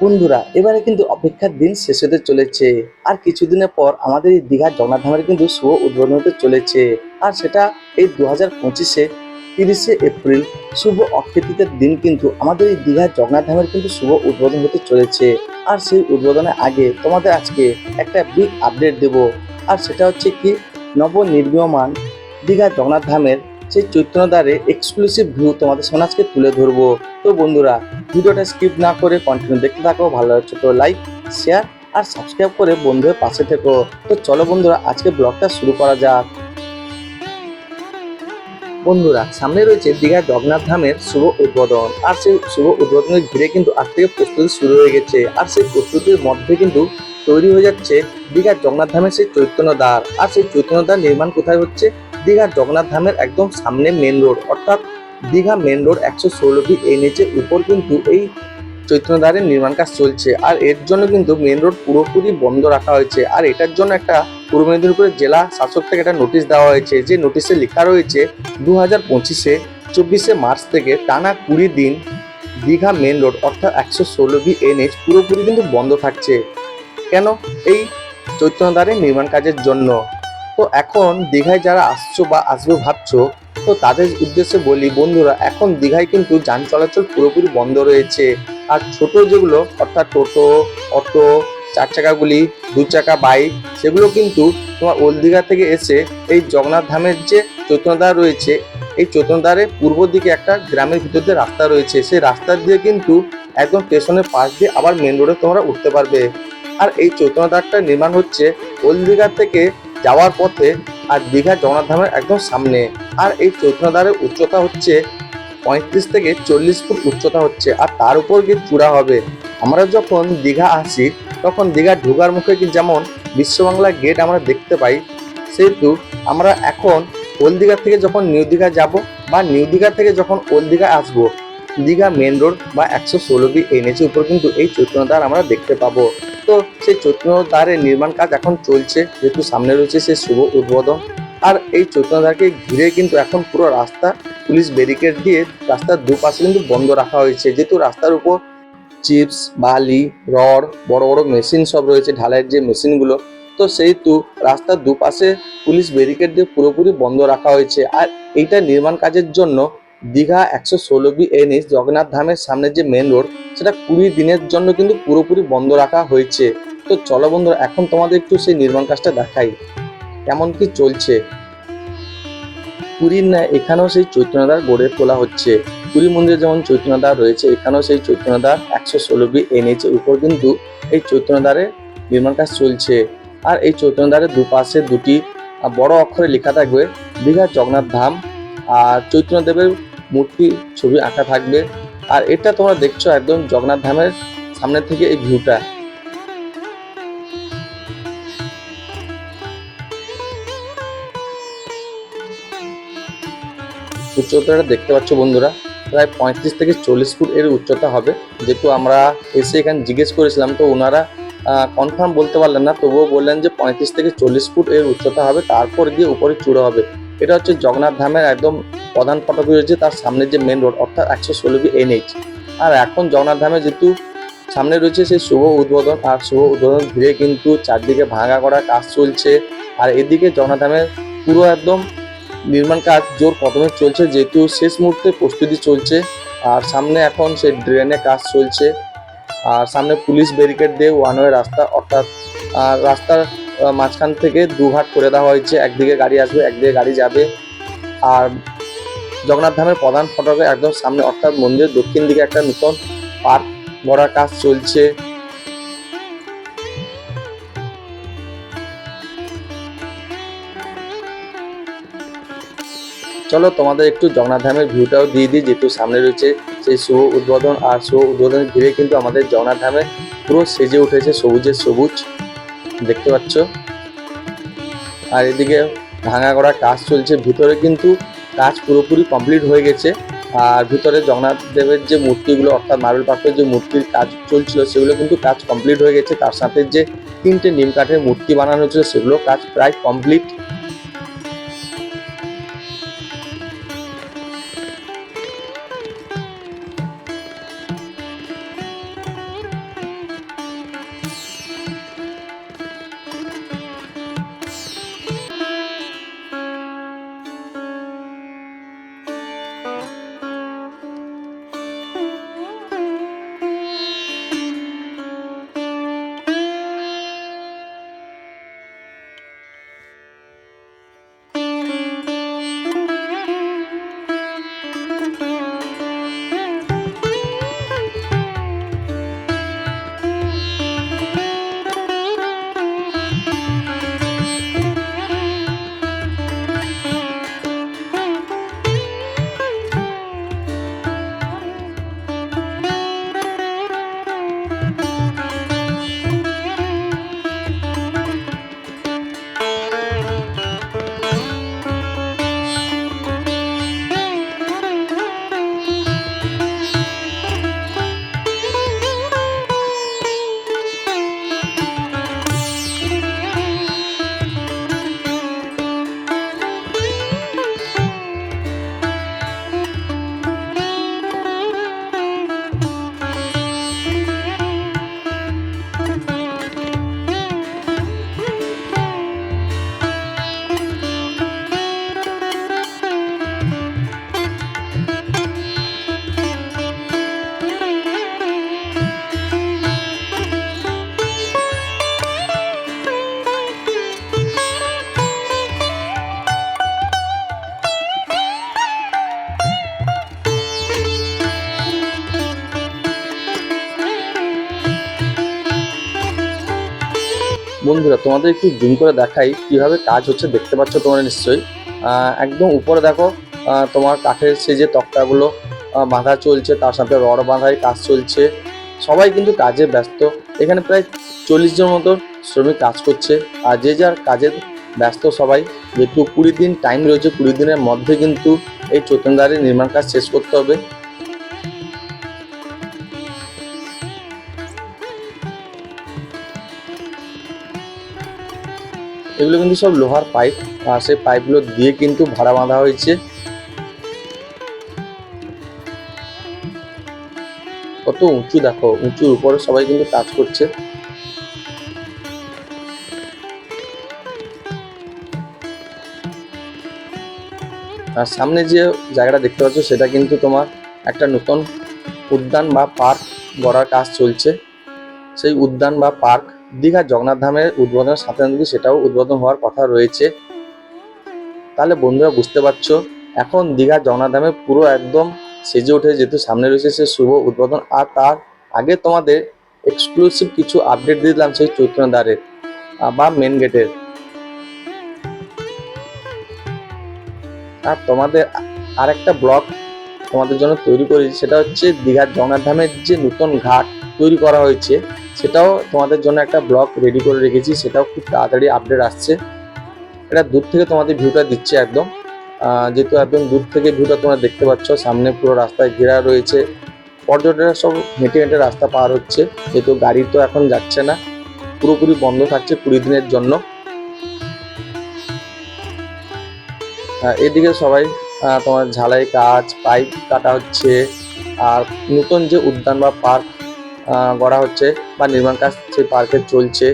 বন্ধুরা, এবারে কিন্তু অপেক্ষার দিন শেষ হতে চলেছে। আর কিছুদিনের পর আমাদের এই দীঘার জগন্নাথ ধামের কিন্তু শুভ উদ্বোধন হতে চলেছে। আর সেটা এই দু হাজার পঁচিশে তিরিশে এপ্রিল শুভ অক্ষিতিতের দিন কিন্তু আমাদের এই দীঘার জগন্নাথ ধামের কিন্তু শুভ উদ্বোধন হতে চলেছে। আর সেই উদ্বোধনের আগে তোমাদের আজকে একটা বিগ আপডেট দেব। আর সেটা হচ্ছে কি, নবনির্মীয়মান দীঘা জগন্নাথ ধামের সেই চৈতন্যদ্বারে এক্সক্লুসিভ ভিউ তোমাদের সামনে আজকে তুলে ধরবো। তো বন্ধুরা, ভিডিওটা স্কিপ না করে কন্টিনিউ দেখতে থাকো, ভালো লাগছে তো লাইক শেয়ার আর সাবস্ক্রাইব করে বন্ধুদের পাশে থেকো। তো চলো বন্ধুরা, আজকে ব্লগটা শুরু করা যাক। বন্ধুরা, সামনে রয়েছে দীঘা জগন্নাথ ধামের শুভ উদ্বোধন। আর সেই শুভ উদ্বোধনের ঘিরে কিন্তু আজ থেকে প্রস্তুতি শুরু হয়ে গেছে। আর সেই প্রস্তুতির মধ্যে কিন্তু তৈরি হয়ে যাচ্ছে দীঘার জগন্নাথ ধামের সেই চৈতন্য দ্বার আর সেই চৈতন্য দ্বার নির্মাণ কোথায় হচ্ছে? দীঘার জগন্নাথ ধামের একদম সামনে মেন রোড অর্থাৎ দীঘা মেন রোড একশো ষোলো ফিট এই নিচে উপর কিন্তু এই চৈতন্যদ্বারের নির্মাণ কাজ চলছে। আর এর জন্য কিন্তু মেন রোড পুরোপুরি বন্ধ রাখা হয়েছে। আর এটার জন্য একটা পূর্ব মেদিনীপুরের জেলা শাসক থেকে একটা নোটিশ দেওয়া হয়েছে। যে নোটিশে লেখা রয়েছে দু হাজার পঁচিশে চব্বিশে মার্চ থেকে টানা কুড়ি দিন দীঘা মেন রোড অর্থাৎ একশো ষোলো বি এনএইচ পুরোপুরি কিন্তু বন্ধ থাকছে। কেন? এই চৈতন্যদ্বারের নির্মাণ কাজের জন্য। তো এখন দীঘায় যারা আসছো বা আসবে ভাবছ, তো তাদের উদ্দেশ্যে বলি, বন্ধুরা, এখন দীঘায় কিন্তু যান চলাচল পুরোপুরি বন্ধ রয়েছে। আর ছোট যেগুলো, অর্থাৎ টোটো, অটো, চার চাকাগুলি দু চাকা বাইক, সেগুলো কিন্তু তোমার ওল্ড দীঘা থেকে এসে এই জগন্নাথ ধামের যে চৈতন্যদ্বার রয়েছে, এই চৈতন্যদ্বারের পূর্ব দিকে একটা গ্রামের ভিতর দিয়ে রাস্তা রয়েছে। সেই রাস্তা দিয়ে কিন্তু একদম স্টেশনের পাশ দিয়ে আবার মেন রোডে তোমরা উঠতে পারবে। আর এই চৈতন্যদ্বারটা নির্মাণ হচ্ছে ওল্ড দীঘা থেকে যাওয়ার পথে আর দীঘা জগন্নাথ ধামের একদম সামনে। আর এই চৈতন্যদ্বারের উচ্চতা হচ্ছে পঁয়ত্রিশ থেকে চল্লিশ ফুট উচ্চতা হচ্ছে, আর তার উপর গিয়ে চূড়া হবে। আমরা যখন দীঘা আসি, তখন দীঘা ঢোকার মুখে কি যেমন বিশ্ববাংলা গেট আমরা দেখতে পাই সেহেতু আমরা এখন ওল দীঘা থেকে যখন নিউ দীঘা যাব বা নিউ দীঘা থেকে যখন ওল্ড দীঘা আসব, দীঘা মেন রোড বা একশো ষোলো বি এনএচের উপর কিন্তু এই চৈতন্যদ্বার আমরা দেখতে পাবো। সেই চৈতন্যদ্বারের নির্মাণ কাজ এখন চলছে। যেহেতু সামনে রয়েছে সেই শুভ উদ্বোধন। আর এই চৈতন্যদ্বারকে ঘিরে কিন্তু এখন পুরো রাস্তা পুলিশ ব্যারিকেড দিয়ে রাস্তার দুপাশে কিন্তু বন্ধ রাখা হয়েছে। যেহেতু রাস্তার উপর চিপস বালি, রড, বড় বড় মেশিন সব রয়েছে, ঢালাইয়ের যে মেশিনগুলো তো সেহেতু রাস্তার দুপাশে পুলিশ ব্যারিকেড দিয়ে পুরোপুরি বন্ধ রাখা হয়েছে। আর এইটা নির্মাণ কাজের জন্য দীঘা একশো ষোলো বি এনএস জগন্নাথ ধামের সামনে যে মেন রোড সেটা কুড়ি দিনের জন্য কিন্তু পুরোপুরি বন্ধ রাখা হয়েছে। তো চলো বন্ধুরা, এখন তোমাদের একটু সেই নির্মাণ কাজটা দেখাই, কেমন কি চলছে। পুরীর ন্যায় এখানেও সেই চৈতন্যদার গড়ে তোলা হচ্ছে। পুরী মন্দিরে যেমন চৈতন্যদার রয়েছে, এখানেও সেই চৈতন্যদার একশো ষোলো বি এনএইচ উপর কিন্তু এই চৈতন্যদারে নির্মাণ কাজ চলছে। আর এই চৈতন্যদারের দুপাশে দুটি বড় অক্ষরে লেখা থাকবে, দীঘা জগন্নাথ ধাম আর চৈতন্যদেবের মূর্তি, ছবি আঁকা থাকবে। আর এটা তোমরা দেখছ একদম জগন্নাথ ধামের সামনে থেকে এই ভিউটা। উচ্চতাটা দেখতে পাচ্ছ বন্ধুরা, প্রায় পঁয়ত্রিশ থেকে চল্লিশ ফুট এর উচ্চতা হবে। যেহেতু আমরা এসে এখানে জিজ্ঞেস করেছিলাম, তো ওনারা কনফার্ম বলতে পারলেন না, তবুও বললেন যে পঁয়ত্রিশ থেকে চল্লিশ ফুট এর উচ্চতা হবে, তারপর গিয়ে উপরে চূড়ো হবে। এটা হচ্ছে জগন্নাথ ধামের একদম প্রধান ফটক রয়েছে তার সামনে যে মেন রোড অর্থাৎ একশো ষোলো বি এনএইচ আর এখন জগন্নাথ ধামে যেহেতু সামনে রয়েছে সেই শুভ উদ্বোধন, আর শুভ উদ্বোধন ঘিরে কিন্তু চারদিকে ভাঙা করা কাজ চলছে। আর এদিকে জগন্নাথ ধামের পুরো একদম নির্মাণ কাজ জোর কদমে চলছে, যেহেতু শেষ মুহূর্তে প্রস্তুতি চলছে। আর সামনে এখন সেই ড্রেনে কাজ চলছে। আর সামনে পুলিশ ব্যারিকেড দিয়ে ওয়ান ওয়ে রাস্তা, অর্থাৎ রাস্তার মাঝখান থেকে দু ঘাট করে দেওয়া হয়েছে। একদিকে গাড়ি আসবে, একদিকে গাড়ি যাবে। আর জগন্নাথ ধামের প্রধান ফটকের একদম সামনে, অর্থাৎ মন্দিরের দক্ষিণ দিকে একটা নতুন পার্ক গড়ার কাজ চলছে। চলো তোমাদের একটু জগন্নাথ ধামের ভিউটাও দিয়ে দিই, যেহেতু সামনে রয়েছে সেই শুভ উদ্বোধন, আর শুভ উদ্বোধন ঘিরে কিন্তু আমাদের জগন্নাথ ধামে পুরো সেজে উঠেছে সবুজের সবুজ, দেখতে পাচ্ছ? আর এদিকে ভাঙা করা কাজ চলছে, ভিতরে কিন্তু কাজ পুরোপুরি কমপ্লিট হয়ে গেছে। আর ভিতরে জগন্নাথ দেবের যে মূর্তিগুলো, অর্থাৎ মার্বেল পাথরের যে মূর্তির কাজ চলছিল, সেগুলো কিন্তু কাজ কমপ্লিট হয়ে গেছে। তার সাথে যে তিনটে নিম কাঠের মূর্তি বানানো হয়েছিল, সেগুলো কাজ প্রায় কমপ্লিট বন্ধুরা, তোমাদের একটু জুম করে দেখাই কীভাবে কাজ হচ্ছে, দেখতে পাচ্ছ তোমরা নিশ্চয়ই। একদম উপরে দেখো তোমার কাঠের সে যে তক্তাগুলো বাঁধা চলছে, তার সাথে রড বাঁধায় কাজ চলছে। সবাই কিন্তু কাজে ব্যস্ত। এখানে প্রায় চল্লিশ জন মতো শ্রমিক কাজ করছে। আর যে যার কাজের ব্যস্ত সবাই যেহেতু কুড়ি দিন টাইম রয়েছে, কুড়ি দিনের মধ্যে কিন্তু এই চৈতন্যদারের নির্মাণ কাজ শেষ করতে হবে। এগুলো কিন্তু সব লোহার পাইপ। আর সেই পাইপগুলো দিয়ে কিন্তু ভাড়া বাঁধা হয়েছে। কত উঁচু দেখো, উঁচুর উপরে সবাই কিন্তু কাজ করছে। আর সামনে যে জায়গাটা দেখতে পাচ্ছ, সেটা কিন্তু তোমার একটা নতুন উদ্যান বা পার্ক গড়ার কাজ চলছে। সেই উদ্যান বা পার্ক দীঘা জগন্নাথ ধামের উদ্বোধনের সাথে সাথে সেটাও উদ্বোধন হওয়ার কথা রয়েছে। তাহলে বন্ধুরা বুঝতে পারছ, এখন দীঘার জগন্নাথ ধামে পুরো একদম সেজে উঠে যেহেতু সামনে রয়েছে সে শুভ উদ্বোধন, আর তার আগে তোমাদের এক্সক্লুসিভ কিছু আপডেট দিয়ে দিলাম সেই চৈতন্যদ্বারের বা মেন গেটের আর তোমাদের আর একটা ব্লগ তোমাদের জন্য তৈরি করেছি, সেটা হচ্ছে দীঘার জগন্নাথ ধামের যে নতুন ঘাট তৈরি করা হয়েছে। সেটাও তোমাদের জন্য একটা ব্লগ রেডি করে রেখেছি, সেটাও খুব তাড়াতাড়ি আপডেট আসছে। এটা দূর থেকে তোমাদের ভিউটা দিচ্ছে একদম। যেহেতু একদম দূর থেকে ভিউটা তোমরা দেখতে পাচ্ছ, সামনে পুরো রাস্তায় ঘেরা রয়েছে। পর্যটকরা সব হেঁটে হেঁটে রাস্তা পার হচ্ছে, যেহেতু গাড়ি তো এখন যাচ্ছে না। পুরোপুরি বন্ধ থাকছে কুড়ি দিনের জন্য। এদিকে সবাই তোমার ঝালাই কাজ, পাইপ কাটা হচ্ছে। আর নতুন যে উদ্যান বা পার্ক গড়া হচ্ছে বা নির্মাণ কাজ সেই পার্কে চলছে।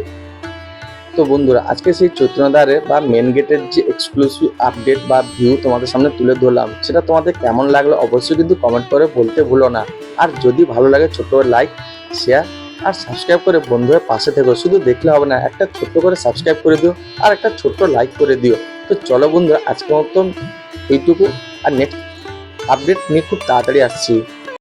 তো বন্ধুরা, আজকে সেই চৈতন্যদ্বারে বা মেন গেটের যে এক্সক্লুসিভ আপডেট বা ভিউ তোমাদের সামনে তুলে ধরলাম, সেটা তোমাদের কেমন লাগল অবশ্যই কিন্তু কমেন্ট করে বলতে ভুলো না। আর যদি ভালো লাগে ছোট্ট লাইক শেয়ার আর সাবস্ক্রাইব করে বন্ধু হয়ে পাশে থেকো। শুধু দেখলে হবে না, একটা ছোট্ট করে সাবস্ক্রাইব করে দিও আর একটা ছোট্ট লাইক করে দিও। তো চলো বন্ধুরা, আজকের মতন এইটুকু। আর নেক্সট আপডেট নিয়ে খুব তাড়াতাড়ি আসছি।